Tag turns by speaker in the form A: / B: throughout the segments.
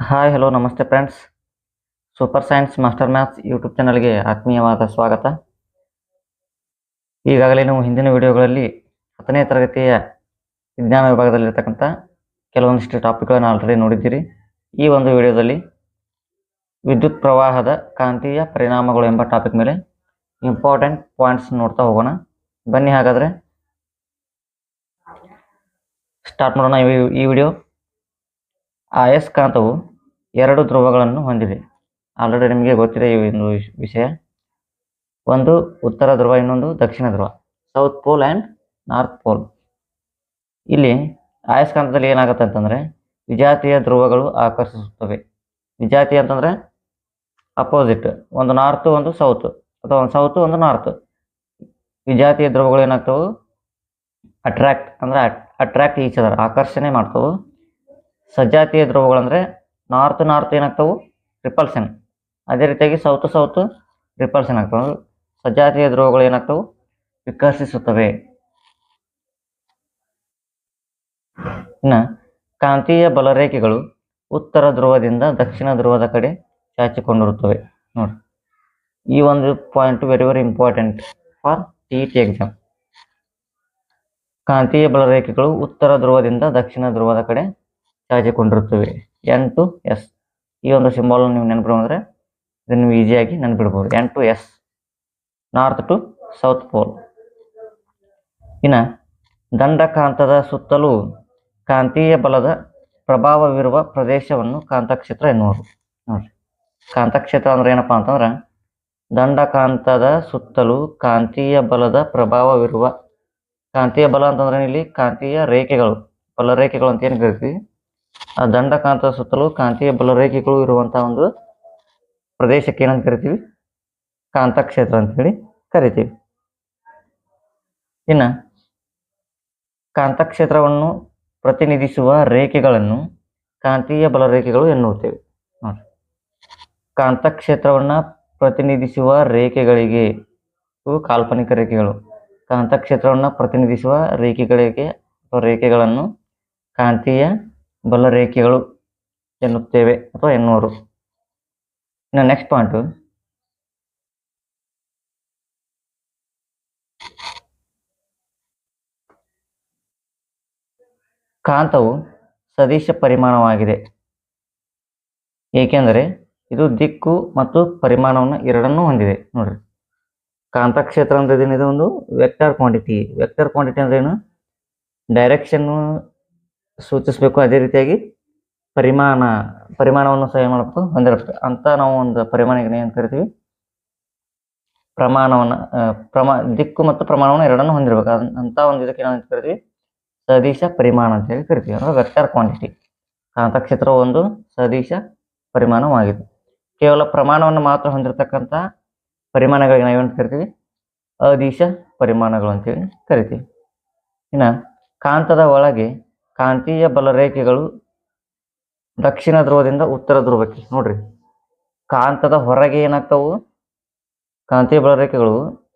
A: Hi hello ನಮಸ್ತೆ friends super science master maths YouTube ಚಾನಲ್ಗೆ ಆತ್ಮೀಯವಾದ ಸ್ವಾಗತ. ಈಗಾಗಲೇ ನಾವು ಹಿಂದಿನ ವಿಡಿಯೋಗಳಲ್ಲಿ ಹತ್ತನೇ ತರಗತಿಯ ವಿಜ್ಞಾನ ವಿಭಾಗದಲ್ಲಿರ್ತಕ್ಕಂಥ ಕೆಲವೊಂದಿಷ್ಟು ಟಾಪಿಕ್ಗಳನ್ನು ಆಲ್ರೆಡಿ ನೋಡಿದ್ದೀರಿ. ಈ ಒಂದು ವಿಡಿಯೋದಲ್ಲಿ ವಿದ್ಯುತ್ ಪ್ರವಾಹದ ಕಾಂತೀಯ ಪರಿಣಾಮಗಳು ಎಂಬ ಟಾಪಿಕ್ ಮೇಲೆ ಇಂಪಾರ್ಟೆಂಟ್ ಪಾಯಿಂಟ್ಸ್ ನೋಡ್ತಾ ಹೋಗೋಣ. ಬನ್ನಿ ಹಾಗಾದರೆ ಸ್ಟಾರ್ಟ್ ಮಾಡೋಣ ಈ- ಈ ವಿಡಿಯೋ ಅಯಸ್ಕಾಂತವು ಎರಡು ಧ್ರುವಗಳನ್ನು ಹೊಂದಿದೆ. ಆಲ್ರೆಡಿ ನಿಮಗೆ ಗೊತ್ತಿದೆ ಈ ಒಂದು ವಿಷ- ವಿಷಯ. ಒಂದು ಉತ್ತರ ಧ್ರುವ, ಇನ್ನೊಂದು ದಕ್ಷಿಣ ಧ್ರುವ. South pole and north pole ಇಲ್ಲಿ ಆಯಸ್ಕಾಂತದಲ್ಲಿ ಏನಾಗುತ್ತೆ ಅಂತಂದರೆ ವಿಜಾತಿಯ ಧ್ರುವಗಳು ಆಕರ್ಷಿಸುತ್ತವೆ. ವಿಜಾತಿ ಅಂತಂದರೆ ಅಪೋಸಿಟ್ ಒಂದು ನಾರ್ತ್ ಒಂದು ಸೌತ್ ಅಥವಾ ಒಂದು ಸೌತ್ ಒಂದು ನಾರ್ತ್ ವಿಜಾತಿಯ ಧ್ರುವಗಳು ಏನಾಗ್ತವೆ? ಅಟ್ರಾಕ್ಟ್ ಅಂದರೆ ಅಟ್ರಾಕ್ಟ್ ಈಚ್ ಅದರ್ ಆಕರ್ಷಣೆ ಮಾಡ್ತವೆ. ಸಜಾತಿಯ ಧ್ರುವಗಳಂದರೆ ನಾರ್ತ್ ನಾರ್ತ್ ಏನಾಗ್ತವು? ರಿಪಲ್ಸನ್. ಅದೇ ರೀತಿಯಾಗಿ ಸೌತ್ ಸೌತ್ ರಿಪಲ್ಸನ್ ಆಗ್ತವೆ. ಸಜಾತಿಯ ಧ್ರುವಗಳು ಏನಾಗ್ತವು? ವಿಕಸಿಸುತ್ತವೆ ಇನ್ನು ಕಾಂತೀಯ ಬಲರೇಖೆಗಳು ಉತ್ತರ ಧ್ರುವದಿಂದ ದಕ್ಷಿಣ ಧ್ರುವದ ಕಡೆ ಚಾಚಿಕೊಂಡಿರುತ್ತವೆ. ನೋಡಿ. ಈ ಒಂದು point very very important for T T exam ಕಾಂತೀಯ ಬಲರೇಖೆಗಳು ಉತ್ತರ ಧ್ರುವದಿಂದ ದಕ್ಷಿಣ ಧ್ರುವದ ಕಡೆ ಚಾಚಿಕೊಂಡಿರುತ್ತವೆ ಎನ್ ಟು ಎಸ್. ಈ ಒಂದು ಸಿಂಬಲ್ ನೀವು ನೆನಪಿಡುವಂದ್ರೆ ಇದನ್ನು ನೀವು ಈಸಿಯಾಗಿ ನೆನಪಿಡ್ಬೋದು. N to S. North to south pole ಇನ್ನು ದಂಡಕಾಂತದ ಸುತ್ತಲೂ ಕಾಂತೀಯ ಬಲದ ಪ್ರಭಾವವಿರುವ ಪ್ರದೇಶವನ್ನು ಕಾಂತಕ್ಷೇತ್ರ ಎನ್ನುವರು. ನೋಡ್ರಿ. ಕಾಂತಕ್ಷೇತ್ರ ಅಂದ್ರೆ ಏನಪ್ಪ ಅಂತಂದ್ರೆ ದಂಡಕಾಂತದ ಸುತ್ತಲೂ ಕಾಂತೀಯ ಬಲದ ಪ್ರಭಾವವಿರುವ, ಕಾಂತೀಯ ಬಲ ಅಂತಂದ್ರೆ ಇಲ್ಲಿ? ಕಾಂತೀಯ ರೇಖೆಗಳು. ಬಲ ರೇಖೆಗಳು ಅಂತ ಏನು ಕರಿತೀವಿ? ಆ ದಂಡಕಾಂತದ ಸುತ್ತಲೂ ಕಾಂತೀಯ ಬಲರೇಖೆಗಳು ಇರುವಂತಹ ಒಂದು ಪ್ರದೇಶಕ್ಕೆ ಏನಂತ ಕರಿತೀವಿ? ಕಾಂತಕ್ಷೇತ್ರ ಅಂತ ಹೇಳಿ ಕರಿತೀವಿ. ಇನ್ನು ಕಾಂತಕ್ಷೇತ್ರವನ್ನು ಪ್ರತಿನಿಧಿಸುವ ರೇಖೆಗಳನ್ನು ಕಾಂತೀಯ ಬಲರೇಖೆಗಳು ಎನ್ನುತ್ತೇವೆ. ನೋಡಿ ಕಾಂತಕ್ಷೇತ್ರವನ್ನ ಪ್ರತಿನಿಧಿಸುವ ರೇಖೆಗಳಿಗೆ, ಇವು ಕಾಲ್ಪನಿಕ ರೇಖೆಗಳು. ಕಾಂತಕ್ಷೇತ್ರವನ್ನು ಪ್ರತಿನಿಧಿಸುವ ರೇಖೆಗಳಿಗೆ ಅಥವಾ ರೇಖೆಗಳನ್ನು ಕಾಂತೀಯ ಬಲರೇಖೆಗಳು ಎನ್ನುತ್ತೇವೆ ಅಥವಾ ಎನ್ನುವರು. ಇನ್ನು ನೆಕ್ಸ್ಟ್ ಪಾಯಿಂಟ್ ಕಾಂತವು ಸದಿಶ ಪರಿಮಾಣವಾಗಿದೆ. ಏಕೆಂದರೆ ಇದು ದಿಕ್ಕು ಮತ್ತು ಪರಿಮಾಣವನ್ನು ಎರಡನ್ನೂ ಹೊಂದಿದೆ. ನೋಡ್ರಿ. ಕಾಂತಕ್ಷೇತ್ರ ಅಂದ್ರೆ ಏನಿದೆ ಒಂದು ವೆಕ್ಟರ್ ಕ್ವಾಂಟಿಟಿ ವೆಕ್ಟರ್ ಕ್ವಾಂಟಿಟಿ ಅಂದ್ರೆ ಏನು? ಡೈರೆಕ್ಷನ್ ಸೂಚಿಸಬೇಕು ಅದೇ ರೀತಿಯಾಗಿ ಪರಿಮಾಣ, ಪರಿಮಾಣವನ್ನು ಸಹ ಏನ್ ಮಾಡಬೇಕು ಹೊಂದಿರಬೇಕು ಅಂತ ನಾವು ಒಂದು ಪರಿಮಾಣಕ್ಕೆ ಏನು ಕರಿತೀವಿ. ಪ್ರಮಾಣವನ್ನು ಪ್ರಮಾ, ದಿಕ್ಕು ಮತ್ತು ಪ್ರಮಾಣವನ್ನು ಎರಡನ್ನು ಹೊಂದಿರಬೇಕು. ಅಂತ ಒಂದು ಇದಕ್ಕೆ ನಾವು ಅಂತ ಕರಿತೀವಿ. ಸದೀಶ, ಪರಿಮಾಣ ಅಂತ ಹೇಳಿ ಕರಿತೀವಿ. ಅಂದ್ರೆ ವೆಕ್ಟರ್ ಕ್ವಾಂಟಿಟಿ. ಕಾಂತಕ್ಷೇತ್ರ ಒಂದು, ಸದೀಶ, ಪರಿಮಾಣವಾಗಿದೆ. ಕೇವಲ ಪ್ರಮಾಣವನ್ನು ಮಾತ್ರ ಹೊಂದಿರತಕ್ಕಂಥ ಪರಿಮಾಣಗಳಿಗೆ ನಾವೇನು ಕರಿತೀವಿ? ಅದಿಶ, ಪರಿಮಾಣಗಳು ಅಂತೇಳಿ ಕರಿತೀವಿ. ಇನ್ನು ಕಾಂತದ ಒಳಗೆ ಕಾಂತೀಯ ಬಲರೇಖೆಗಳು ದಕ್ಷಿಣ ಧ್ರುವದಿಂದ ಉತ್ತರ ಧ್ರುವಕ್ಕೆ ನೋಡ್ರಿ. ಕಾಂತದ ಹೊರಗೆ ಏನಾಗ್ತಾವು? ಕಾಂತೀಯ ಬಲರೇಖೆಗಳು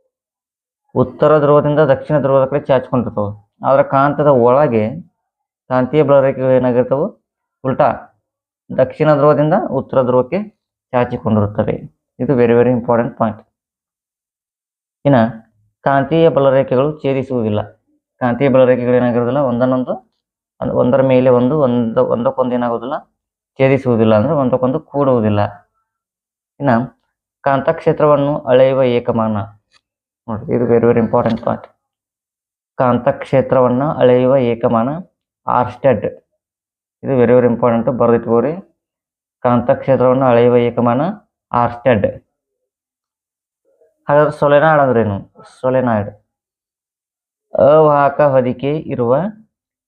A: ಉತ್ತರ ಧ್ರುವದಿಂದ ದಕ್ಷಿಣ ಧ್ರುವದ ಕಡೆ ಚಾಚ್ಕೊಂಡಿರ್ತಾವೆ ಆದ್ರೆ ಕಾಂತದ ಒಳಗೆ ಕಾಂತೀಯ ಬಲರೇಖೆಗಳು ಏನಾಗಿರ್ತವೆ? ಉಲ್ಟಾ ದಕ್ಷಿಣ ಧ್ರುವದಿಂದ ಉತ್ತರ ಧ್ರುವಕ್ಕೆ ಚಾಚಿಕೊಂಡಿರುತ್ತವೆ. ಇದು ವೆರಿ ವೆರಿ ಇಂಪಾರ್ಟೆಂಟ್ ಪಾಯಿಂಟ್ ಇನ್ನು ಕಾಂತೀಯ ಬಲರೇಖೆಗಳು ಛೇದಿಸುವುದಿಲ್ಲ. ಕಾಂತೀಯ ಬಲರೇಖೆಗಳು ಏನಾಗಿರೋದಿಲ್ಲ ಒಂದನ್ನೊಂದು ಒಂದ್- ಒಂದರ ಮೇಲೆ ಒಂದು, ಒಂದ, ಒಂದಕ್ಕೊಂದು ಏನಾಗೋದಿಲ್ಲ, ಛೇದಿಸುವುದಿಲ್ಲ ಅಂದ್ರೆ ಒಂದಕ್ಕೊಂದು ಕೂಡುವುದಿಲ್ಲ. ಇನ್ನು ಕಾಂತಕ್ಷೇತ್ರವನ್ನು ಅಳೆಯುವ ಏಕಮಾನ. ನೋಡಿ, ಇದು ವೆರಿ ವೆರಿ ಇಂಪಾರ್ಟೆಂಟ್ ಪಾಯಿಂಟ್ ಕಾಂತಕ್ಷೇತ್ರವನ್ನು ಅಳೆಯುವ ಏಕಮಾನ ಆರ್ಸ್ಟೆಡ್. ಇದು ವೆರಿ ವೆರಿ ಇಂಪಾರ್ಟೆಂಟ್ ಬರೆದಿಟ್ಕೋರಿ ಕಾಂತಕ್ಷೇತ್ರವನ್ನು ಅಳೆಯುವ ಏಕಮಾನ ಆರ್ಸ್ಟೆಡ್. ಹಾಗಾದ್ರೆ ಸೊಲೆನಾಡ್ ಅಂದ್ರೇನು? ಸೊಲೆನಾಡ್ ಅವಾಹಕ ಹೊದಿಕೆ ಇರುವ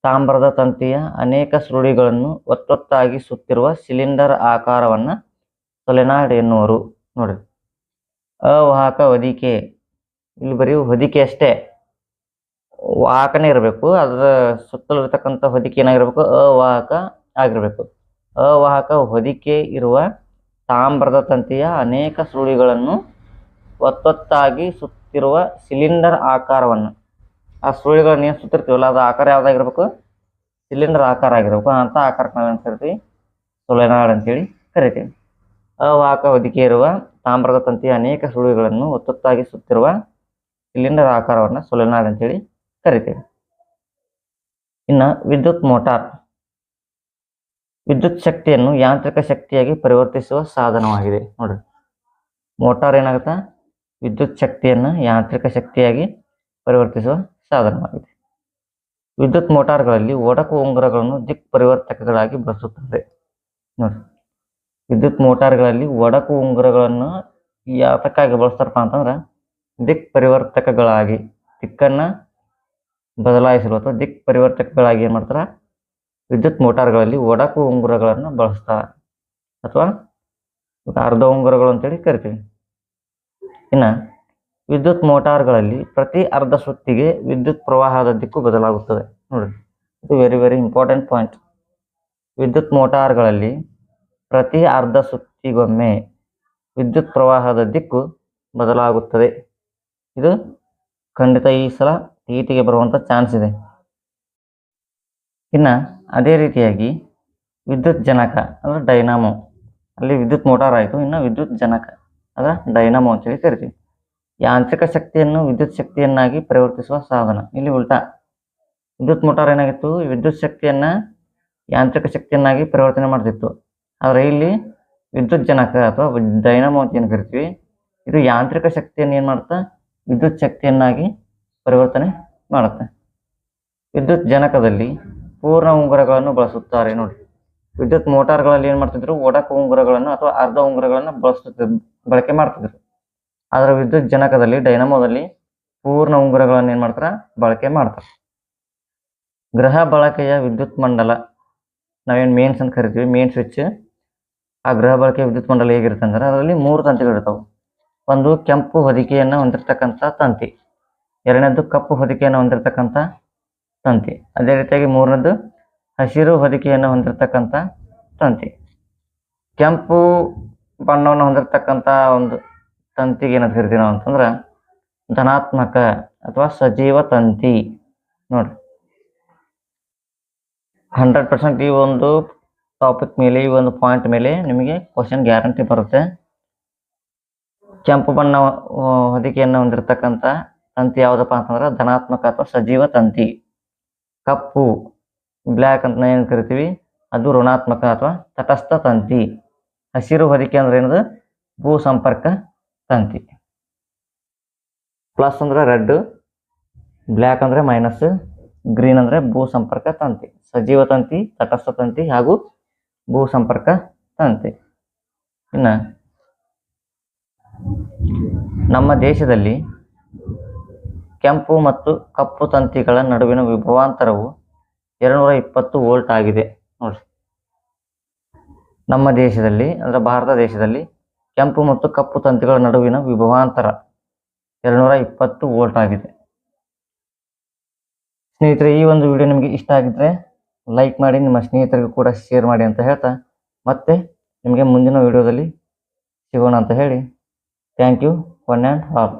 A: ತಾಮ್ರದ ತಂತಿಯ ಅನೇಕ ಸುರುಳಿಗಳನ್ನು ಒತ್ತೊತ್ತಾಗಿ ಸುತ್ತಿರುವ ಸಿಲಿಂಡರ್ ಆಕಾರವನ್ನ ಸೊಲೆನಾಡ್ ಎನ್ನುವರು. ನೋಡಿ. ಅವಾಹಕ ಹೊದಿಕೆ. ಇಲ್ಲಿ ಬರೀ ಹೊದಿಕೆ ಅಷ್ಟೇ. ವಾಹಕನೇ ಇರಬೇಕು. ಅದರ ಸುತ್ತಲೂ ಇರತಕ್ಕಂಥ ಹೊದಿಕೆ ಏನಾಗಿರ್ಬೇಕು? ಅವಾಹಕ ಆಗಿರಬೇಕು. ಅವಾಹಕ ಹೊದಿಕೆ ಇರುವ ತಾಮ್ರದ ತಂತಿಯ ಅನೇಕ ಸುರುಳಿಗಳನ್ನು ಒತ್ತೊತ್ತಾಗಿ ಸುತ್ತಿರುವ ಸಿಲಿಂಡರ್ ಆಕಾರವನ್ನು ಆ ಸುಳಿಗಳನ್ನ ಏನು ಸುತ್ತಿರ್ತೀವಲ್ಲ, ಅದು ಆಕಾರ ಯಾವ್ದಾಗಿರ್ಬೇಕು ಸಿಲಿಂಡರ್ ಆಕಾರ ಆಗಿರ್ಬೇಕು. ಅಂತ ಆಕಾರಕ್ಕೆ ನಾವೇನು ಕರಿತೀವಿ? ಅಂತ ಅಂತೇಳಿ ಕರಿತೀವಿ. ಅವಾಹಕ ಹೊದಿಕೆ ಇರುವ ತಾಮ್ರದ ತಂತಿಯ ಅನೇಕ ಸುಳಿಗಳನ್ನು ಒತ್ತೊತ್ತಾಗಿ ಸುತ್ತಿರುವ ಸಿಲಿಂಡರ್ ಆಕಾರವನ್ನು ಅಂತ ಅಂತೇಳಿ ಕರಿತೀವಿ. ಇನ್ನು ವಿದ್ಯುತ್ ಮೋಟಾರ್. ವಿದ್ಯುತ್ ಶಕ್ತಿಯನ್ನು ಯಾಂತ್ರಿಕ ಶಕ್ತಿಯಾಗಿ ಪರಿವರ್ತಿಸುವ ಸಾಧನವಾಗಿದೆ. ನೋಡ್ರಿ. ಮೋಟಾರ್ ಏನಾಗುತ್ತೆ? ವಿದ್ಯುತ್ ಶಕ್ತಿಯನ್ನು ಯಾಂತ್ರಿಕ ಶಕ್ತಿಯಾಗಿ ಪರಿವರ್ತಿಸುವ ಸಾಧನವಾಗಿದೆ ವಿದ್ಯುತ್ ಮೋಟಾರ್ಗಳಲ್ಲಿ ಒಡಕು ಉಂಗುರಗಳನ್ನು ದಿಕ್ ಪರಿವರ್ತಕಗಳಾಗಿ ಬಳಸುತ್ತದೆ ನೋಡಿ. ವಿದ್ಯುತ್ ಮೋಟಾರ್ಗಳಲ್ಲಿ ಒಡಕು ಉಂಗುರಗಳನ್ನು ಯಾತಕ್ಕಾಗಿ ಬಳಸ್ತಾರಪ್ಪ ಅಂತಂದ್ರೆ, ದಿಕ್ ಪರಿವರ್ತಕಗಳಾಗಿ, ದಿಕ್ಕನ್ನು ಬದಲಾಯಿಸಲು ಅಥವಾ ದಿಕ್ ಪರಿವರ್ತಕಗಳಾಗಿ ಏನು ಮಾಡ್ತಾರೆ? ವಿದ್ಯುತ್ ಮೋಟಾರ್ಗಳಲ್ಲಿ ಒಡಕು ಉಂಗುರಗಳನ್ನು ಬಳಸ್ತಾರೆ. ಅಥವಾ ಅರ್ಧ ಉಂಗುರಗಳು ಅಂತೇಳಿ ಕರಿತೀವಿ. ಇನ್ನು ವಿದ್ಯುತ್ ಮೋಟಾರ್ಗಳಲ್ಲಿ ಪ್ರತಿ ಅರ್ಧ ಸುತ್ತಿಗೆ ವಿದ್ಯುತ್ ಪ್ರವಾಹದ ದಿಕ್ಕು ಬದಲಾಗುತ್ತದೆ. ನೋಡಿ, ಇದು ವೆರಿ ವೆರಿ ಇಂಪಾರ್ಟೆಂಟ್ ಪಾಯಿಂಟ್ ವಿದ್ಯುತ್ ಮೋಟಾರ್ಗಳಲ್ಲಿ ಪ್ರತಿ ಅರ್ಧ ಸುತ್ತಿಗೊಮ್ಮೆ ವಿದ್ಯುತ್ ಪ್ರವಾಹದ ದಿಕ್ಕು ಬದಲಾಗುತ್ತದೆ. ಇದು ಖಂಡಿತ ಈ ಸಲ ಟಿಗೆ ಬರುವಂಥ ಚಾನ್ಸ್ ಇದೆ. ಇನ್ನು ಅದೇ ರೀತಿಯಾಗಿ ವಿದ್ಯುತ್ ಜನಕ, ಅಂದರೆ ಡೈನಾಮೋ ಅಲ್ಲಿ ವಿದ್ಯುತ್ ಮೋಟಾರ್ ಆಯಿತು, ಇನ್ನು ವಿದ್ಯುತ್ ಜನಕ, ಅದರ ಡೈನಾಮೋ ಅಂತೇಳಿ ಕರಿತೀವಿ. ಯಾಂತ್ರಿಕ ಶಕ್ತಿಯನ್ನು ವಿದ್ಯುತ್ ಶಕ್ತಿಯನ್ನಾಗಿ ಪರಿವರ್ತಿಸುವ ಸಾಧನ. ಇಲ್ಲಿ ಉಲ್ಟಾ. ವಿದ್ಯುತ್ ಮೋಟಾರ್ ಏನಾಗಿತ್ತು? ವಿದ್ಯುತ್ ಶಕ್ತಿಯನ್ನ ಯಾಂತ್ರಿಕ ಶಕ್ತಿಯನ್ನಾಗಿ ಪರಿವರ್ತನೆ ಮಾಡ್ತಿತ್ತು. ಆದರೆ ಇಲ್ಲಿ ವಿದ್ಯುತ್ ಜನಕ ಅಥವಾ ಡೈನಮೋ ಅಂತ ಏನು ಕರಿತೀವಿ? ಇದು ಯಾಂತ್ರಿಕ ಶಕ್ತಿಯನ್ನು ಏನು ಮಾಡುತ್ತಾ? ವಿದ್ಯುತ್ ಶಕ್ತಿಯನ್ನಾಗಿ ಪರಿವರ್ತನೆ ಮಾಡುತ್ತೆ. ವಿದ್ಯುತ್ ಜನಕದಲ್ಲಿ ಪೂರ್ಣ ಉಂಗುರಗಳನ್ನು ಬಳಸುತ್ತಾರೆ ನೋಡಿ. ವಿದ್ಯುತ್ ಮೋಟಾರ್ಗಳಲ್ಲಿ ಏನು ಮಾಡ್ತಿದ್ರು? ಒಡಕ ಉಂಗುರಗಳನ್ನು ಅಥವಾ ಅರ್ಧ ಉಂಗುರಗಳನ್ನು ಬಳಸುತ್ತಿದ್ರು ಬಳಕೆ ಮಾಡ್ತಿದ್ರು. ಆದರೆ ವಿದ್ಯುತ್ ಜನಕದಲ್ಲಿ, ಡೈನಮೋದಲ್ಲಿ ಪೂರ್ಣ ಉಂಗುರಗಳನ್ನು ಏನು ಮಾಡ್ತಾರೆ? ಬಳಕೆ ಮಾಡ್ತಾರೆ. ಗ್ರಹ ಬಳಕೆಯ ವಿದ್ಯುತ್ ಮಂಡಲ, ನಾವೇನು ಮೇನ್ಸ್ ಅಂತ ಕರಿತೀವಿ ಮೇನ್ ಸ್ವಿಚ್ ಆ ಗ್ರಹ ಬಳಕೆಯ ವಿದ್ಯುತ್ ಮಂಡಲ ಹೇಗಿರುತ್ತೆ ಅಂದ್ರೆ ಅದರಲ್ಲಿ ಮೂರು ತಂತಿಗಳು ಇರ್ತಾವೆ. ಒಂದು ಕೆಂಪು ಹೊದಿಕೆಯನ್ನು ಹೊಂದಿರತಕ್ಕಂಥ ತಂತಿ, ಎರಡನೇದು ಕಪ್ಪು ಹೊದಿಕೆಯನ್ನು ಹೊಂದಿರತಕ್ಕಂಥ ತಂತಿ. ಅದೇ ರೀತಿಯಾಗಿ ಮೂರನೇದು ಹಸಿರು ಹೊದಿಕೆಯನ್ನು ಹೊಂದಿರತಕ್ಕಂಥ ತಂತಿ. ಕೆಂಪು ಬಣ್ಣವನ್ನು ಹೊಂದಿರತಕ್ಕಂಥ ಒಂದು ತಂತಿಗೆ ಏನಂತ ಕರಿತೀವಿ ನಾವು ಅಂತಂದ್ರೆ ಧನಾತ್ಮಕ ಅಥವಾ ಸಜೀವ ತಂತಿ. ನೋಡ್ರಿ. ಹಂಡ್ರೆಡ್ ಪರ್ಸೆಂಟ್ ಈ ಒಂದು ಟಾಪಿಕ್ ಮೇಲೆ, ಈ ಒಂದು ಪಾಯಿಂಟ್ ಮೇಲೆ ನಿಮಗೆ ಕ್ವಶನ್ ಗ್ಯಾರಂಟಿ ಬರುತ್ತೆ. ಕೆಂಪು ಬಣ್ಣ ಹೊದಿಕೆಯನ್ನು ಹೊಂದಿರತಕ್ಕಂಥ ತಂತಿ ಯಾವುದಪ್ಪ ಅಂತಂದ್ರೆ ಧನಾತ್ಮಕ ಅಥವಾ ಸಜೀವ ತಂತಿ. ಕಪ್ಪು, ಬ್ಲ್ಯಾಕ್ ಅಂತ ಏನು ಕರಿತೀವಿ? ಅದು ಋಣಾತ್ಮಕ ಅಥವಾ ತಟಸ್ಥ ತಂತಿ. ಹಸಿರು ಹೊದಿಕೆ ಅಂದ್ರೆ ಏನದು? ಭೂ ಸಂಪರ್ಕ ತಂತಿ ಪ್ಲಸ್ ಅಂದ್ರೆ ರೆಡ್, ಬ್ಲ್ಯಾಕ್ ಅಂದ್ರೆ ಮೈನಸ್, ಗ್ರೀನ್ ಅಂದ್ರೆ ಭೂ ಸಂಪರ್ಕ ತಂತಿ, ಸಜೀವ ತಂತಿ, ತಟಸ್ಥ ತಂತಿ ಹಾಗೂ ಭೂ ಸಂಪರ್ಕ ತಂತಿ. ಇನ್ನ ನಮ್ಮ ದೇಶದಲ್ಲಿ ಕೆಂಪು ಮತ್ತು ಕಪ್ಪು ತಂತಿಗಳ ನಡುವಿನ ವಿಭವಾಂತರವು ಎರಡುನೂರ ಇಪ್ಪತ್ತು ವೋಲ್ಟ್ ಆಗಿದೆ. ನೋಡ್ರಿ. ನಮ್ಮ ದೇಶದಲ್ಲಿ ಅಂದ್ರೆ ಭಾರತ ದೇಶದಲ್ಲಿ ಕೆಂಪು ಮತ್ತು ಕಪ್ಪು ತಂತಿಗಳ ನಡುವಿನ ವಿಭವಾಂತರ. ಎರಡುನೂರ ಇಪ್ಪತ್ತು ವೋಲ್ಟ್ ಆಗಿದೆ. ಸ್ನೇಹಿತರೆ, ಈ ಒಂದು ವಿಡಿಯೋ ನಿಮಗೆ ಇಷ್ಟ ಆಗಿದ್ರೆ ಲೈಕ್ ಮಾಡಿ, ನಿಮ್ಮ ಸ್ನೇಹಿತರಿಗೂ ಕೂಡ ಶೇರ್ ಮಾಡಿ ಅಂತ ಹೇಳ್ತಾ, ಮತ್ತೆ ನಿಮಗೆ ಮುಂದಿನ ವಿಡಿಯೋದಲ್ಲಿ ಸಿಗೋಣ ಅಂತ ಹೇಳಿ. Thank you, one and all.